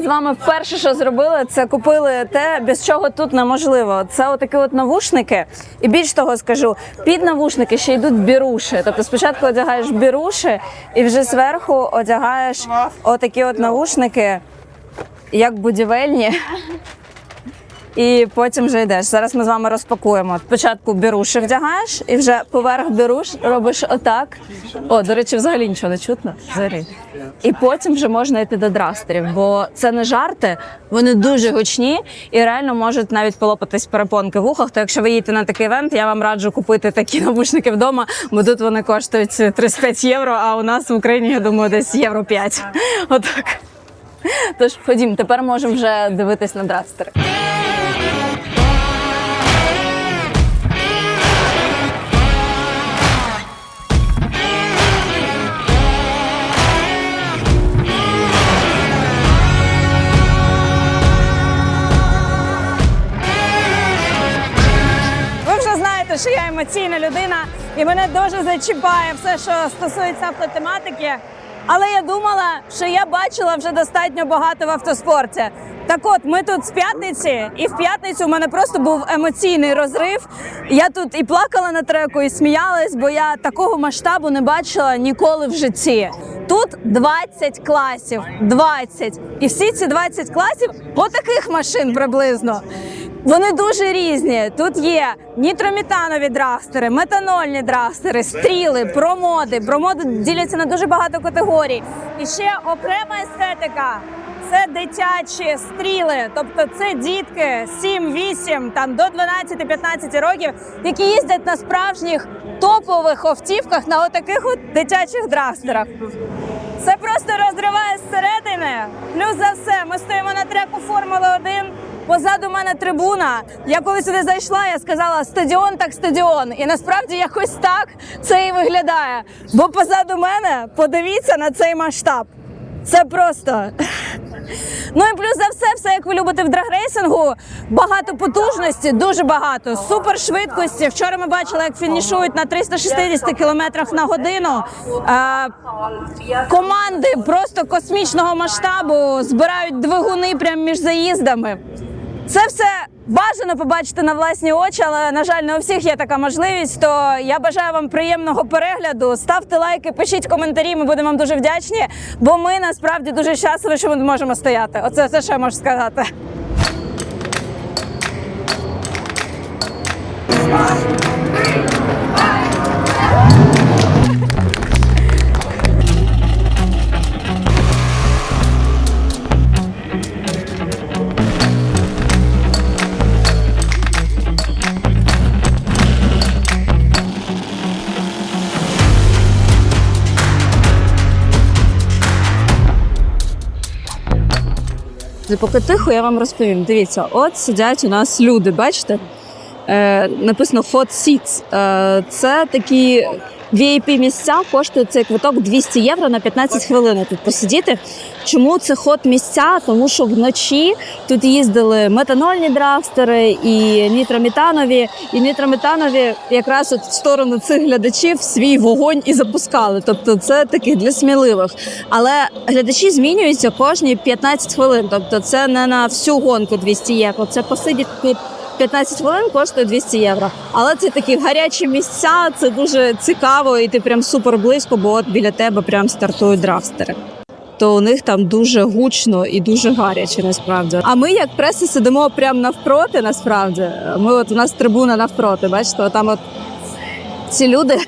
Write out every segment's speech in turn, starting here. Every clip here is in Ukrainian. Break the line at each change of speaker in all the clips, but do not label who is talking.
З вами перше, що зробили, це купили те, без чого тут неможливо. Це отакі от навушники. І більш того скажу, під навушники ще йдуть біруші. Тобто спочатку одягаєш біруші, і вже зверху одягаєш отакі от навушники, як будівельні. І потім вже йдеш. Зараз ми з вами розпакуємо. Спочатку біруші вдягаєш, і вже поверх біруш робиш отак. О, до речі, взагалі нічого не чутно. Взагалі. І потім вже можна йти до драстерів, бо це не жарти, вони дуже гучні і реально можуть навіть полопатись перепонки в ухах. То якщо ви їдете на такий івент, я вам раджу купити такі навушники вдома, бо тут вони коштують 35 євро, а у нас в Україні, я думаю, десь євро 5. Отак. Тож ходім, тепер можемо вже дивитись на драстери. Емоційна людина, і мене дуже зачіпає все, що стосується автотематики. Але я думала, що я бачила вже достатньо багато в автоспорті. Так от, ми тут з п'ятниці, і в п'ятницю у мене просто був емоційний розрив. Я тут і плакала на треку, і сміялась, бо я такого масштабу не бачила ніколи в житті. Тут 20 класів, 20. І всі ці 20 класів по таких машин приблизно. Вони дуже різні. Тут є нітромітанові драгстери, метанольні драгстери, стріли, промоди. Промоди діляться на дуже багато категорій. І ще окрема естетика. Це дитячі стріли, тобто це дітки 7-8, там до 12-15 років, які їздять на справжніх топових автівках на отаких от дитячих драгстерах. Це просто розриває зсередини. Плюс за все, ми стоїмо на треку Формули 1. Позаду мене трибуна. Я коли сюди зайшла, я сказала стадіон так стадіон. І насправді якось так це і виглядає. Бо позаду мене подивіться на цей масштаб. Це просто. Ну і плюс за все, все як ви любите в драгрейсингу. Багато потужності, дуже багато. Супер швидкості. Вчора ми бачили, як фінішують на 360 км на годину. Е, команди просто космічного масштабу збирають двигуни прямо між заїздами. Це все бажано побачити на власні очі, але на жаль, не у всіх є така можливість. То я бажаю вам приємного перегляду. Ставте лайки, пишіть коментарі. Ми будемо вам дуже вдячні, бо ми насправді дуже щасливі, що ми можемо стояти. Оце все, що я можу сказати. Поки тихо, я вам розповім. Дивіться, от сидять у нас люди, бачите? Е, написано Hot Seats. Е, це такі VIP місця, коштує цей квиток 200 євро на 15 хвилин тут посидіти. Чому це хот місця? Тому що вночі тут їздили метанольні драгстери і нітромітанові. І нітромітанові якраз от в сторону цих глядачів свій вогонь і запускали. Тобто це таки для сміливих. Але глядачі змінюються кожні 15 хвилин. Тобто це не на всю гонку 200 євро. Це посидіти 15 хвилин коштує 200 євро. Але це такі гарячі місця, це дуже цікаво, і ти прям супер близько, бо от біля тебе прям стартують драгстери. То у них там дуже гучно і дуже гаряче насправді. А ми, як преса, сидимо прямо навпроти. Насправді, ми от у нас трибуна навпроти. Бачите, там от ці люди.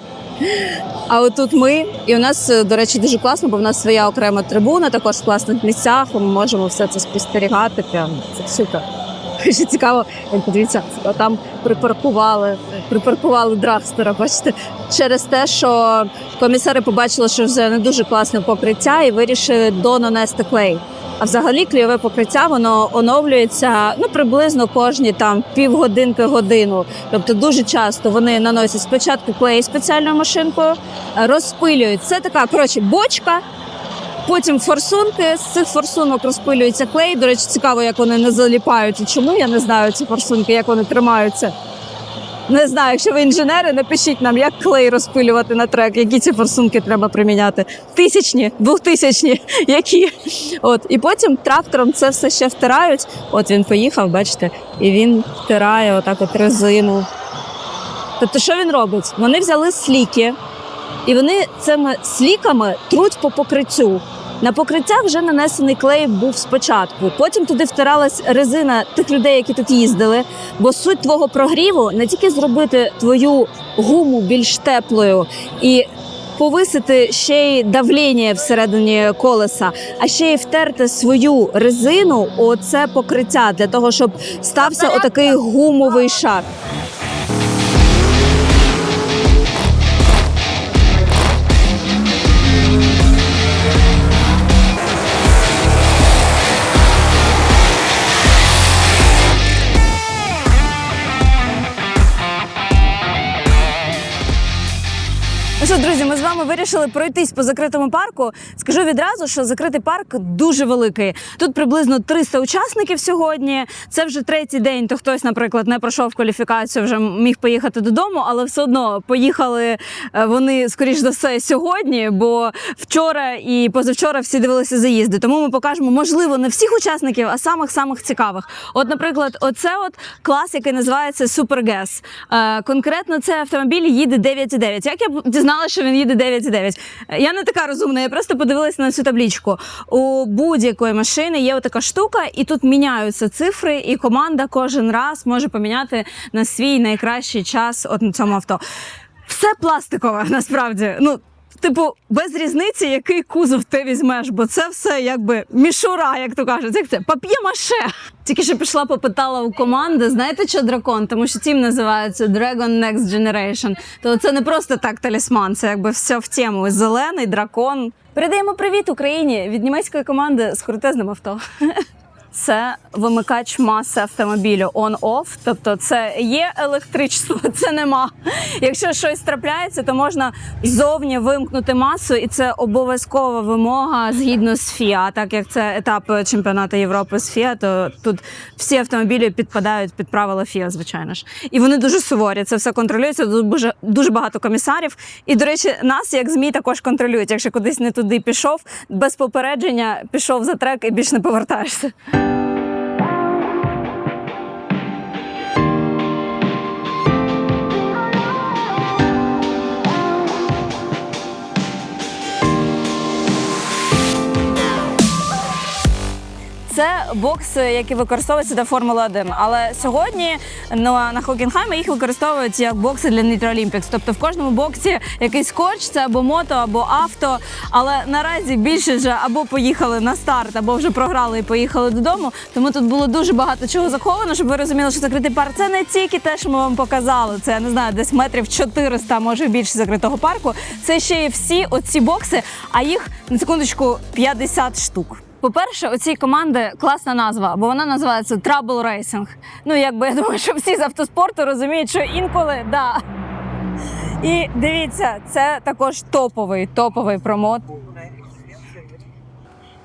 А отут ми, і у нас, е, до речі, дуже класно, бо в нас своя окрема трибуна, також в класних місцях. Ми можемо все це спостерігати. Прям це супер. Ще цікаво, подивіться, там припаркували, припаркували драгстера. Бачите, через те, що комісари побачили, що вже не дуже класне покриття, і вирішили донанести клей. А взагалі клейове покриття воно оновлюється ну приблизно кожні там півгодинки годину. Тобто дуже часто вони наносять спочатку клей спеціальною машинкою, розпилюють. Це така коротше бочка. Потім форсунки з цих форсунок розпилюється клей. До речі, цікаво, як вони не заліпають і чому я не знаю ці форсунки, як вони тримаються. Не знаю, якщо ви інженери, напишіть нам, як клей розпилювати на трек, які ці форсунки треба приміняти. Тисячні, двохтисячні, які. От. І потім трактором це все ще втирають. От він поїхав, бачите, і він втирає отак от резину. Тобто, що він робить? Вони взяли сліки, і вони цими сліками труть по покриттю. На покриття вже нанесений клей був спочатку. Потім туди втиралась резина тих людей, які тут їздили. Бо суть твого прогріву не тільки зробити твою гуму більш теплою і повисити ще й давлення всередині колеса, а ще й втерти свою резину у це покриття для того, щоб стався отакий гумовий шар. Ми вирішили пройтись по закритому парку. Скажу відразу, що закритий парк дуже великий. Тут приблизно 300 учасників сьогодні. Це вже третій день. То хтось, наприклад, не пройшов кваліфікацію, вже міг поїхати додому, але все одно поїхали е, вони скоріш за все сьогодні, бо вчора і позавчора всі дивилися заїзди. Тому ми покажемо, можливо, не всіх учасників, а самих самих цікавих. От, наприклад, оце от клас, який називається Супергес. Е, конкретно цей автомобіль їде 9,9. Як я дізналася, що він їде 9,9? Я не така розумна, я просто подивилася на цю таблічку. У будь-якої машини є така штука, і тут міняються цифри, і команда кожен раз може поміняти на свій найкращий час от на цьому авто. Все пластикове насправді. Ну, типу, без різниці, який кузов ти візьмеш, бо це все якби мішура, як то кажуть. Як це? Пап'є-маше. Тільки що пішла, попитала у команди, знаєте, що дракон? Тому що тім називається Dragon Next Generation. То це не просто так талісман, це якби все в тему. Зелений дракон. Передаємо привіт Україні від німецької команди з крутезним авто. Це вимикач маси автомобілю on-off, тобто це є електричество, це нема. Якщо щось трапляється, то можна зовні вимкнути масу, і це обов'язкова вимога згідно з ФІА. Так як це етап чемпіонату Європи з ФІА, то тут всі автомобілі підпадають під правила ФІА, звичайно ж. І вони дуже суворі. Це все контролюється. Дуже дуже багато комісарів. І до речі, нас як змі також контролюють. Якщо кудись не туди пішов, без попередження пішов за трек і більш не повертаєшся. Це бокси, які використовуються для Формули 1. Але сьогодні на, на Хокінхаймі їх використовують як бокси для Nitro Olympics. Тобто в кожному боксі якийсь коч, це або мото, або авто. Але наразі більше вже або поїхали на старт, або вже програли і поїхали додому. Тому тут було дуже багато чого заховано, щоб ви розуміли, що закритий парк це не тільки те, що ми вам показали. Це я не знаю, десь метрів 400, може більше закритого парку. Це ще й всі оці бокси, а їх на секундочку 50 штук. По-перше, у цій команди класна назва, бо вона називається Trouble Racing. Ну, якби я думаю, що всі з автоспорту розуміють, що інколи да. І дивіться, це також топовий, топовий промот.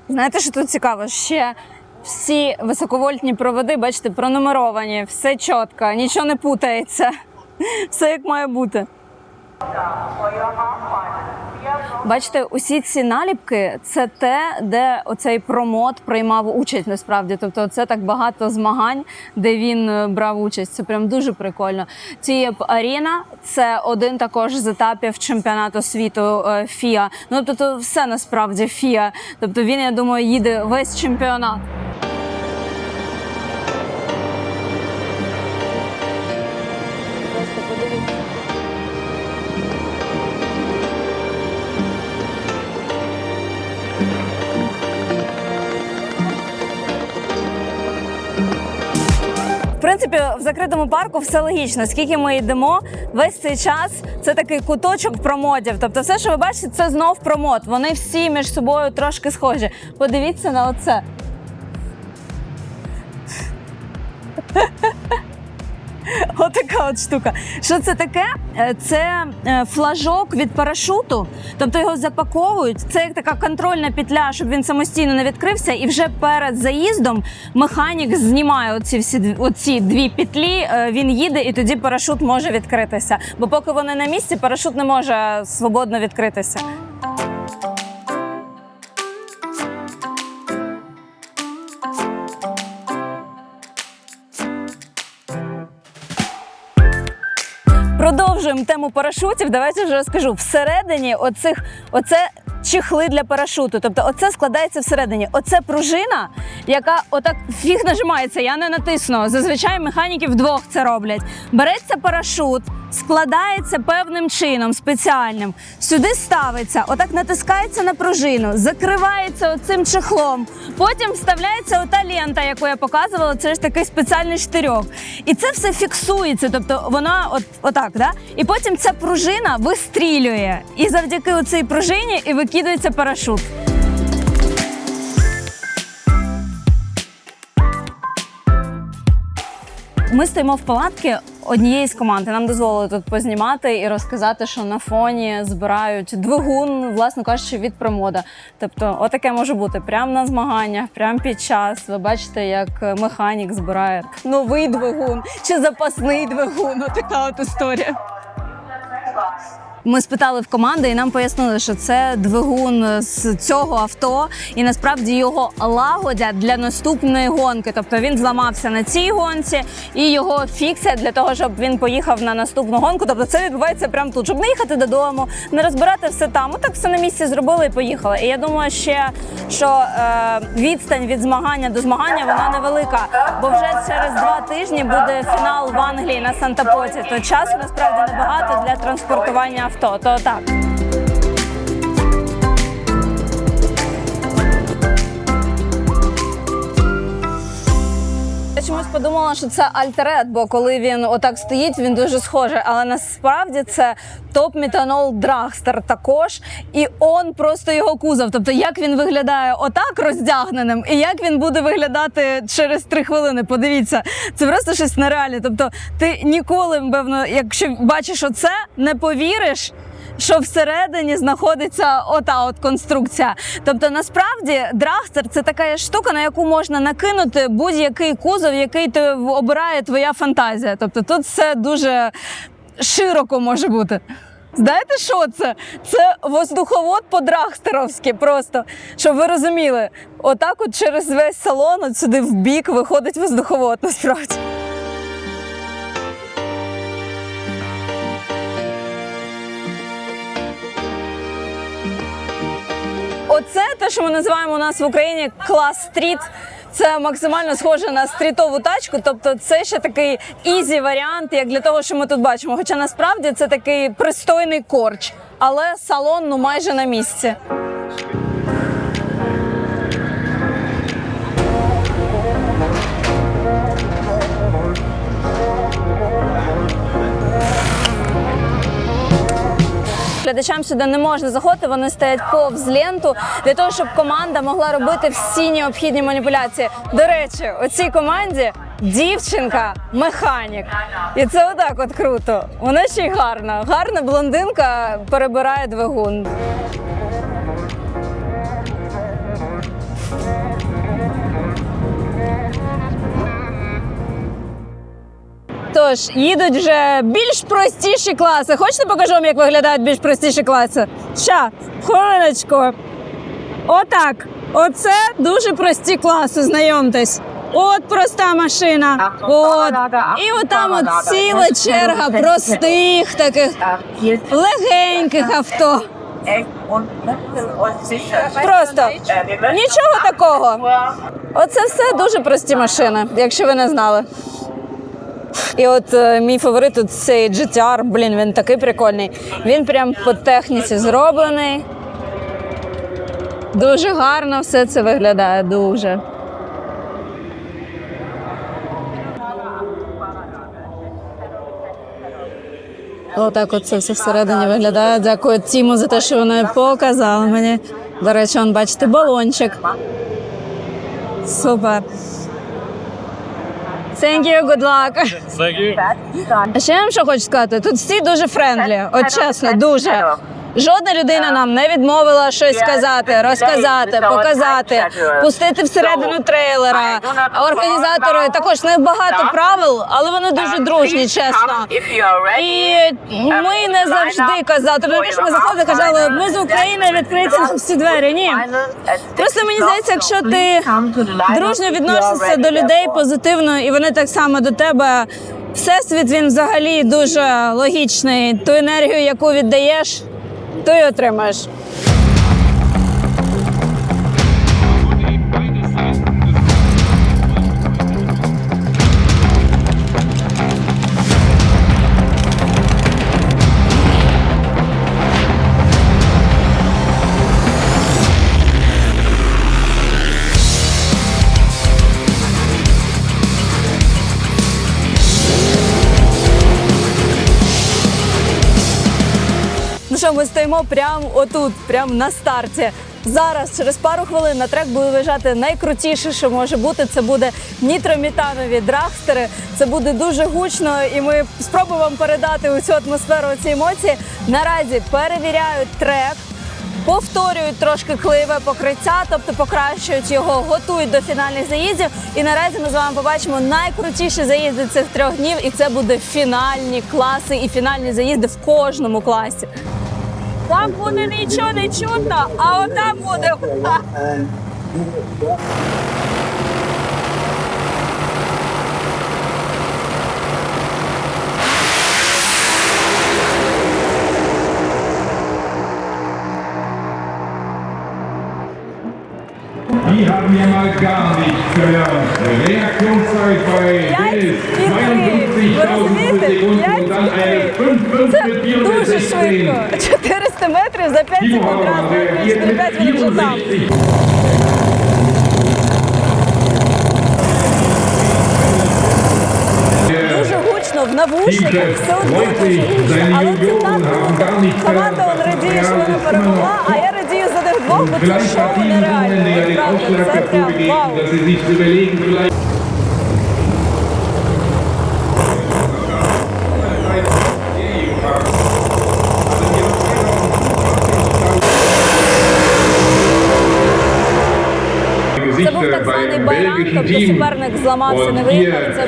Знаєте, що тут цікаво? Ще всі високовольтні проводи, бачите, пронумеровані, все чітко, нічого не путається. Все як має бути. Бачите, усі ці наліпки це те, де оцей промот приймав участь насправді. Тобто, це так багато змагань, де він е, брав участь. Це прям дуже прикольно. Тієп Аріна це один також з етапів чемпіонату світу е, ФІА. Ну тобто, все насправді ФІА. Тобто він, я думаю, їде весь чемпіонат. Принципі, в закритому парку все логічно. Скільки ми йдемо, весь цей час це такий куточок промодів. Тобто, все, що ви бачите, це знов промод. Вони всі між собою трошки схожі. Подивіться на оце. Отака от штука. Що це таке? Е, Це е, флажок від парашуту, тобто його запаковують. Це як така контрольна петля, щоб він самостійно не відкрився. І вже перед заїздом механік знімає оці всі оці дві петлі. е, Він їде, і тоді парашут може відкритися. Бо поки вони на місці, парашут не може свободно відкритися. Продовжуємо тему парашутів. Давайте вже розкажу. Всередині оцих оце чехли для парашуту. Тобто, оце складається всередині. Оце пружина, яка отак фіг нажимається. Я не натисну. Зазвичай механіки вдвох це роблять. Береться парашут, складається певним чином, спеціальним. Сюди ставиться, отак натискається на пружину, закривається оцим чехлом. Потім вставляється ота лента, яку я показувала. Це ж такий спеціальний штирьок. І це все фіксується. Тобто вона от отак, да? І потім ця пружина вистрілює. І завдяки цій пружині і викидується парашут. Ми стоїмо в палатці однієї з команд. Нам дозволили тут познімати і розказати, що на фоні збирають двигун, власно кажучи, від промода. Тобто, отаке може бути прямо на змаганнях, прямо під час. Ви бачите, як механік збирає новий двигун чи запасний двигун. Отака от історія. Ми спитали в команди, і нам пояснили, що це двигун з цього авто, і насправді його лагодять для наступної гонки. Тобто він зламався на цій гонці, і його фіксять для того, щоб він поїхав на наступну гонку. Тобто це відбувається прямо тут, щоб не їхати додому, не розбирати все там. Отак все на місці зробили і поїхали. І я думаю, ще що е, відстань від змагання до змагання вона невелика, бо вже через два тижні буде фінал в Англії на Сантапоті. То часу насправді небагато для транспортування авто. То так. Подумала, що це альтерет, бо коли він отак стоїть, він дуже схожий. Але насправді це топ метанол Драгстер також. І он просто його кузов. Тобто, як він виглядає отак роздягненим, і як він буде виглядати через три хвилини. Подивіться, це просто щось нереальне. Тобто, ти ніколи, певно, якщо бачиш оце, не повіриш що всередині знаходиться ота от конструкція. Тобто, насправді драгстер це така штука, на яку можна накинути будь-який кузов, який ти обирає твоя фантазія. Тобто тут все дуже широко може бути. Знаєте, що це? Це воздуховод по-драгстеровськи просто. Щоб ви розуміли, отак от через весь салон, от сюди в бік виходить воздуховод насправді. Оце те, що ми називаємо у нас в Україні клас стріт. Це максимально схоже на стрітову тачку, тобто це ще такий ізі варіант, як для того, що ми тут бачимо. Хоча насправді це такий пристойний корч, але салон ну майже на місці. Глядачам сюди не можна заходити, вони стоять повз ленту для того, щоб команда могла робити всі необхідні маніпуляції. До речі, у цій команді дівчинка механік. І це отак от круто. Вона ще й гарна. Гарна блондинка перебирає двигун. Тож, їдуть вже більш простіші класи. Хочете покажу вам, як виглядають більш простіші класи? Ща, хвилиночку. Отак. Оце дуже прості класи, знайомтесь. От проста машина. От. І отам от ціла черга простих таких легеньких авто. Просто нічого такого. Оце все дуже прості машини, якщо ви не знали. І от е, мій фаворит тут цей GTR, блін, він такий прикольний. Він прям по техніці зроблений. Дуже гарно все це виглядає, дуже. Отак от це все всередині виглядає. Дякую Тіму за те, що вони показали мені. До речі, он, бачите, балончик. Супер. Thank you, good luck.
Thank you.
А ще я вам що хочу сказати? Тут всі дуже френдлі, от чесно, дуже. Жодна людина нам не відмовила щось сказати, розказати, показати, пустити всередину трейлера. Організатори також не багато правил, але вони дуже дружні, чесно. І ми не завжди казали. Тобто, якщо ми заходили, казали, ми з України відкриті нам всі двері. Ні. Просто мені здається, якщо ти дружньо відносишся до людей позитивно, і вони так само до тебе. Всесвіт він взагалі дуже логічний. Ту енергію, яку віддаєш, то й отримаєш. Що, ми стоїмо прямо отут, прямо на старті. Зараз, через пару хвилин, на трек буде виїжджати найкрутіше, що може бути. Це буде нітромітанові драгстери. Це буде дуже гучно, і ми спробуємо вам передати усю атмосферу, ці емоції. Наразі перевіряють трек. Повторюють трошки кливе покриття, тобто покращують його, готують до фінальних заїздів. І наразі ми з вами побачимо найкрутіші заїзди цих трьох днів, і це буде фінальні класи і фінальні заїзди в кожному класі. Там буде нічого не чутно, а отам буде.
Die haben ja mal gar nicht. Reaktionszeit bei Dennis 52.000 Sekunden und dann eine 5,5
Це
mit
дуже
416.
швидко. 400 метрів за 5
Timo
секунд раз.
Horvath reagiert mit
4-5 він вже там. Дуже гучно в навушниках, все одно дуже гучно. Але це так. Команда он радіє, що вона перемогла, а я радію Wow, vielleicht hat die Übungen, die ja
den
Aufschlag
dazu gegeben, dass sie sich überlegen, vielleicht...
був так тобто суперник зламався, не виїхав. Це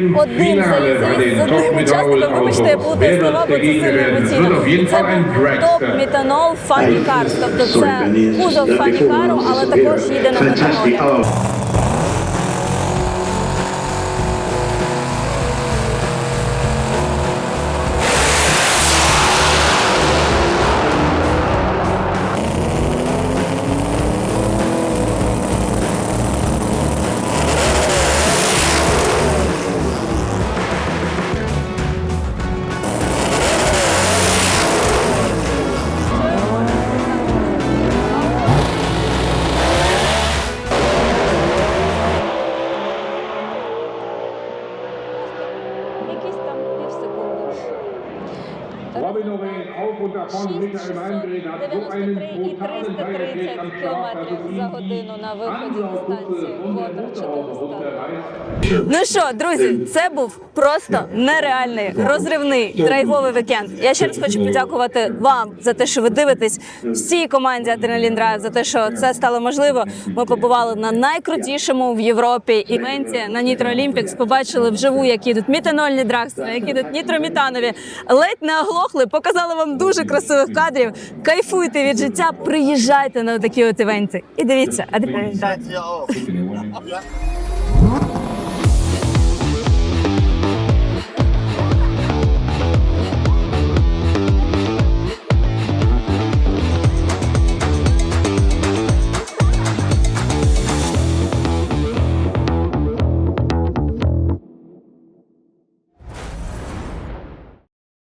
був один заїзд з одним учасником. Вибачте, я плутаю слова, бо це сильно емоційно. Це був топ метанол фанікар, тобто це кузов фанікару, але також їде на метанолі.
allgemein geredet hat, so einen
330
Feiertag am Start, dass
км за годину на виході зі станції 400. Ну що, друзі, це був просто нереальний розривний драйвовий вікенд. Я ще раз хочу подякувати вам за те, що ви дивитесь всій команді Адреналін Драйв, за те, що це стало можливо. Ми побували на найкрутішому в Європі івенті на Нітро Олімпікс. Побачили вживу, які йдуть метанольні драгстери, які йдуть нітромітанові. Ледь не оглохли, показали вам дуже красивих кадрів. Кайфуйте від життя, приїжджайте на такі от івенти. І дивіться, Адреналін.
Ja auch.